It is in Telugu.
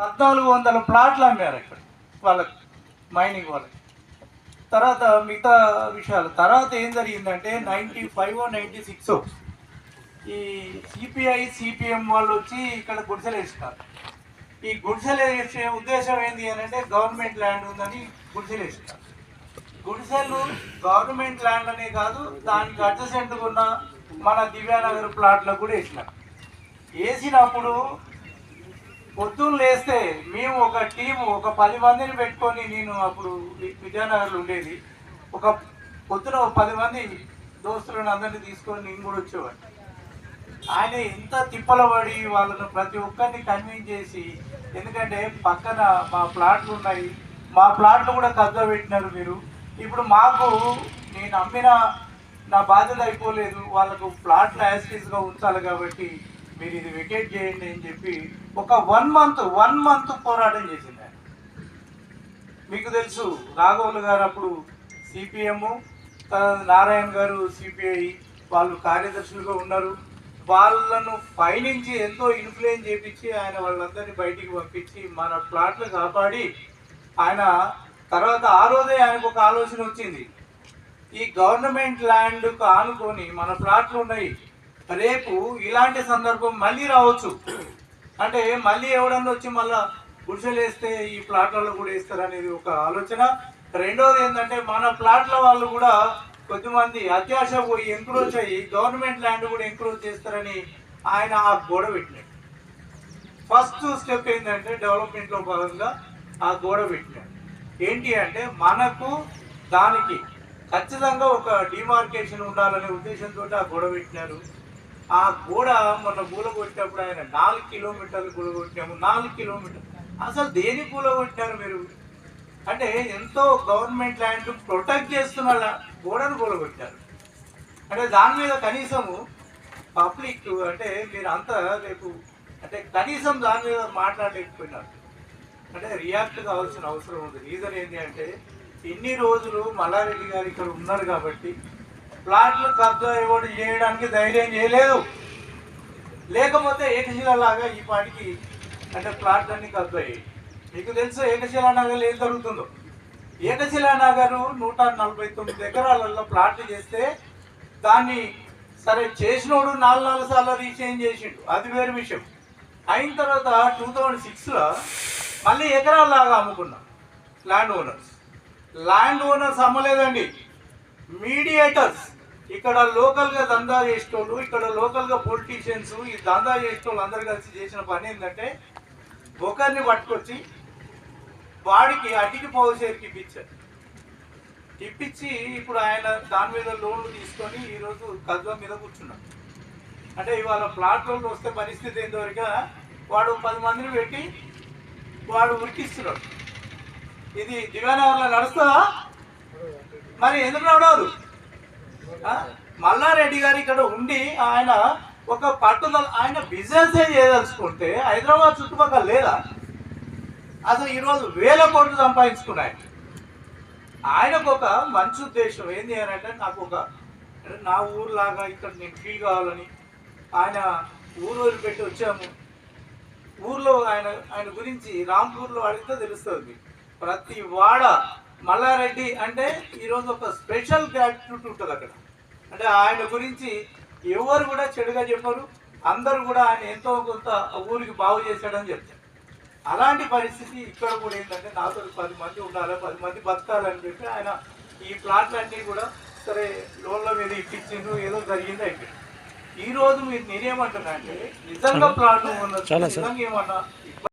పద్నాలుగు వందల ప్లాట్లు అమ్మారు ఇక్కడ వాళ్ళకి మైనింగ్ వాళ్ళకి. తర్వాత మిగతా విషయాలు. తర్వాత ఏం జరిగిందంటే నైంటీ ఫైవ్ నైంటీ సిక్స్ ఈ సిపిఐ సిపిఎం వాళ్ళు వచ్చి ఇక్కడ గుడిసెలు వేసినారు. ఈ గుడిసెలు వేసే ఉద్దేశం ఏంటి అని అంటే గవర్నమెంట్ ల్యాండ్ ఉందని గుడిసెలు వేసినారు. గుడిసెలు గవర్నమెంట్ ల్యాండ్ అనే కాదు దానికి అడ్జసెంట్గా ఉన్న మన దివ్యానగర్ ప్లాట్లకు కూడా వేసినారు. వేసినప్పుడు పొద్దున్న లేస్తే మేము ఒక టీము ఒక పది మందిని పెట్టుకొని నేను అప్పుడు విజయనగర్లో ఉండేది. ఒక పొద్దున ఒక పది మంది దోస్తులను అందరినీ తీసుకొని నేను కూడా వచ్చేవాడిని. ఆయన ఎంత తిప్పలబడి వాళ్ళను ప్రతి ఒక్కరిని కన్విన్స్ చేసి ఎందుకంటే పక్కన మా ప్లాట్లు ఉన్నాయి. మా ప్లాట్లు కూడా కబ్జా పెట్టినారు మీరు. ఇప్పుడు మాకు నేను అమ్మిన నా బాధ్యత అయిపోలేదు. వాళ్ళకు ప్లాట్లు యాసిటీస్గా ఉంచాలి కాబట్టి మీరు ఇది వెకేట్ చేయండి అని చెప్పి ఒక వన్ మంత్ వన్ మంత్ పోరాటం చేసింది ఆయన. మీకు తెలుసు రాఘవులు గారు అప్పుడు సిపిఎం నారాయణ గారు సిపిఐ వాళ్ళు కార్యదర్శులుగా ఉన్నారు. వాళ్ళను పైనుంచి ఎంతో ఇన్ఫ్లుయెన్స్ చేపించి ఆయన వాళ్ళందరినీ బయటికి పంపించి మన ప్లాట్లు కాపాడి ఆయన తర్వాత ఆ రోజే ఆయనకు ఒక ఆలోచన వచ్చింది. ఈ గవర్నమెంట్ ల్యాండ్కు ఆనుకొని మన ప్లాట్లు ఉన్నాయి. రేపు ఇలాంటి సందర్భం మళ్ళీ రావచ్చు. అంటే మళ్ళీ ఎవడన్నా వచ్చి మళ్ళా గుడిసెలు వేస్తే ఈ ప్లాట్లలో కూడా వేస్తారు అనేది ఒక ఆలోచన. రెండోది ఏంటంటే మన ప్లాట్ల వాళ్ళు కూడా కొద్దిమంది అత్యాశ పోయి ఎంక్రోచ్ అయ్యి గవర్నమెంట్ ల్యాండ్ కూడా ఎంక్రోచ్ చేస్తారని ఆయన ఆ గోడ పెట్టినాడు. ఫస్ట్ స్టెప్ ఏంటంటే డెవలప్మెంట్లో భాగంగా ఆ గోడ పెట్టినాడు. ఏంటి అంటే మనకు దానికి ఖచ్చితంగా ఒక డిమార్కేషన్ ఉండాలనే ఉద్దేశంతో ఆ గొడవ పెట్టినారు. ఆ గోడ మొన్న కూలగొట్టినప్పుడు ఆయన నాలుగు కిలోమీటర్లు కూలగొట్టినాము నాలుగు కిలోమీటర్. అసలు దేని కూలగొట్టినారు మీరు? అంటే ఎంతో గవర్నమెంట్ ల్యాండ్ ప్రొటెక్ట్ చేస్తున్న గోడను గోడను కూలగొట్టారు అంటే దాని మీద కనీసము పబ్లిక్ అంటే మీరు అంతా రేపు అంటే కనీసం దాని మీద మాట్లాడలేకపోయినారు. అంటే రియాక్ట్ కావాల్సిన అవసరం ఉంది. రీజన్ ఏంటి అంటే ఇన్ని రోజులు మల్లారెడ్డి గారు ఇక్కడ ఉన్నారు కాబట్టి ప్లాట్లు కబ్జా ఇవ్వడం చేయడానికి ధైర్యం చేయలేదు. లేకపోతే ఏకశిల లాగా ఈ పాటికి అంటే ప్లాట్లన్నీ కబ్జా అయ్యాయి. మీకు తెలుసు ఏకశిలా నగర్ ఏం జరుగుతుందో? ఏకశిలా నగర్ నూట నలభై తొమ్మిది ఎకరాలలో ప్లాట్లు చేస్తే దాన్ని సరే చేసినోడు నాలుగు నాలుగు సార్లు రీచేంజ్ చేసిండు. అది వేరే విషయం. అయిన తర్వాత టూ థౌజండ్ సిక్స్లో మళ్ళీ ఎకరాల్లాగా అమ్ముకున్నాం ల్యాండ్ ఓనర్స్. ల్యాండ్ ఓనర్స్ అమ్మలేదండి. మీడియేటర్స్. ఇక్కడ లోకల్గా దందా చేసేటోళ్ళు ఇక్కడ లోకల్గా పొలిటీషియన్స్ ఈ దందా చేసేటోళ్ళు అందరు కలిసి చేసిన పని ఏంటంటే ఒకరిని పట్టుకొచ్చి వాడికి అటికి పోసేరికి ఇప్పించారు. ఇప్పించి ఇప్పుడు ఆయన దాని మీద లోన్లు తీసుకొని ఈరోజు కద్వ మీద కూర్చున్నాడు. అంటే ఇవాళ ప్లాట్ లోన్లు వస్తే పరిస్థితి ఏంతవరకు వాడు పది మందిని పెట్టి వాడు ఉరికిస్తున్నాడు. ఇది దివ్యానగర్లో నడుస్తుందా? మరి ఎందుకు నడవదు మల్లారెడ్డి గారు ఇక్కడ ఉండి ఆయన ఒక పట్టుదల ఆయన బిజినెస్ చేయదలుచుకుంటే హైదరాబాద్ చుట్టుపక్కల లేదా? అసలు ఈరోజు వేల కోట్లు సంపాదించుకున్నాయి. ఆయనకు ఒక మంచి ఉద్దేశం ఏంది అని అంటే నాకు ఒక అంటే నా ఊరులాగా ఇక్కడ నేను ఫీల్ కావాలని ఆయన ఊరు వదిలిపెట్టి వచ్చాము. ఊర్లో ఆయన ఆయన గురించి రాంపూర్లో అడిగితే తెలుస్తుంది. ప్రతి వాడ మల్లారెడ్డి అంటే ఈరోజు ఒక స్పెషల్ గ్రాటిట్యూడ్ ఉంటుంది అక్కడ. అంటే ఆయన గురించి ఎవరు కూడా చెడుగా చెప్పరు. అందరూ కూడా ఆయన ఎంతో కొంత ఊరికి బాగు చేశాడని చెప్తారు. అలాంటి పరిస్థితి ఇక్కడ కూడా ఏంటంటే నాతో పది మంది ఉండాలి పది మంది బతకాలని చెప్పి ఆయన ఈ ప్లాట్లన్నీ కూడా సరే లోన్ల మీద ఇప్పించిండు ఏదో జరిగింది అయిపోయింది. ఈ రోజు మీరు నేనేమంటున్నా అంటే నిజంగా ప్లాట్ ఉన్నది నిజంగా ఏమన్నా